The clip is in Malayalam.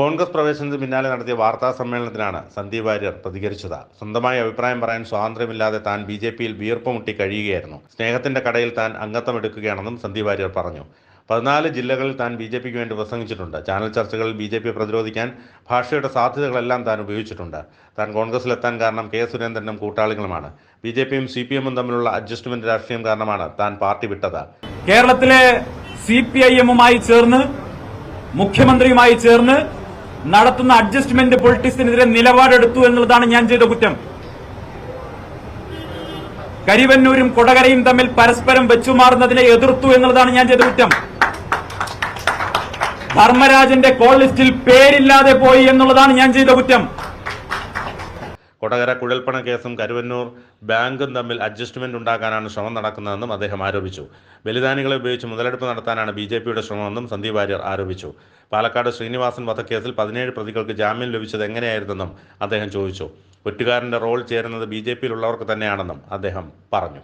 കോൺഗ്രസ് പ്രവേശനത്തിന് പിന്നാലെ നടത്തിയ വാർത്താ സമ്മേളനത്തിലാണ് സന്ദീപ് വാര്യർ പ്രതികരിച്ചത്. സ്വന്തമായി അഭിപ്രായം പറയാൻ സ്വാതന്ത്ര്യമില്ലാതെ താൻ ബി ജെ പിയിൽ വീർപ്പുമുട്ടി കഴിയുകയായിരുന്നു. സ്നേഹത്തിന്റെ കടയിൽ താൻ അംഗത്വം എടുക്കുകയാണെന്നും സന്ദീപ് വാര്യർ പറഞ്ഞു. പതിനാല് ജില്ലകളിൽ താൻ ബി ജെ പിക്ക് വേണ്ടി പ്രസംഗിച്ചിട്ടുണ്ട്. ചാനൽ ചർച്ചകളിൽ ബി ജെ പി പ്രതിരോധിക്കാൻ ഭാഷയുടെ സാധ്യതകളെല്ലാം താൻ ഉപയോഗിച്ചിട്ടുണ്ട്. താൻ കോൺഗ്രസിലെത്താൻ കാരണം കെ സുരേന്ദ്രനും കൂട്ടാളികളുമാണ്. ബി ജെ പിയും സി പി എമ്മും തമ്മിലുള്ള അഡ്ജസ്റ്റ്മെന്റ് രാഷ്ട്രീയം കാരണമാണ് താൻ പാർട്ടി വിട്ടത്. കേരളത്തിലെ സി പി ഐ എമ്മുമായി ചേർന്ന് മുഖ്യമന്ത്രിയുമായി ചേർന്ന് നടത്തുന്ന അഡ്ജസ്റ്റ്മെന്റ് പൊളിറ്റിക്സിനെതിരെ നിലപാടെടുത്തു എന്നുള്ളതാണ് ഞാൻ ചെയ്ത കുറ്റം. കരിവന്നൂരും കൊടകരയും തമ്മിൽ പരസ്പരം വെച്ചുമാറുന്നതിനെ എതിർത്തു എന്നുള്ളതാണ് ഞാൻ ചെയ്ത കുറ്റം. ധർമ്മരാജന്റെ കോൾ ലിസ്റ്റിൽ പേരില്ലാതെ പോയി എന്നുള്ളതാണ് ഞാൻ ചെയ്ത കുറ്റം. കൊടകര കുഴൽപ്പണ കേസും കരുവന്നൂർ ബാങ്കും തമ്മിൽ അഡ്ജസ്റ്റ്മെന്റ് ഉണ്ടാക്കാനാണ് ശ്രമം നടക്കുന്നതെന്നും അദ്ദേഹം ആരോപിച്ചു. ബലിദാനികളെ ഉപയോഗിച്ച് മുതലെടുപ്പ് നടത്താനാണ് ബി ജെ പിയുടെ ശ്രമമെന്നും സന്ദീപ് വാര്യർ ആരോപിച്ചു. പാലക്കാട് ശ്രീനിവാസൻ വധക്കേസിൽ പതിനേഴ് പ്രതികൾക്ക് ജാമ്യം ലഭിച്ചത് എങ്ങനെയായിരുന്നെന്നും അദ്ദേഹം ചോദിച്ചു. ഒറ്റുകാരന്റെ റോൾ ചേരുന്നത് ബി ജെ പിയിലുള്ളവർക്ക് തന്നെയാണെന്നും അദ്ദേഹം പറഞ്ഞു.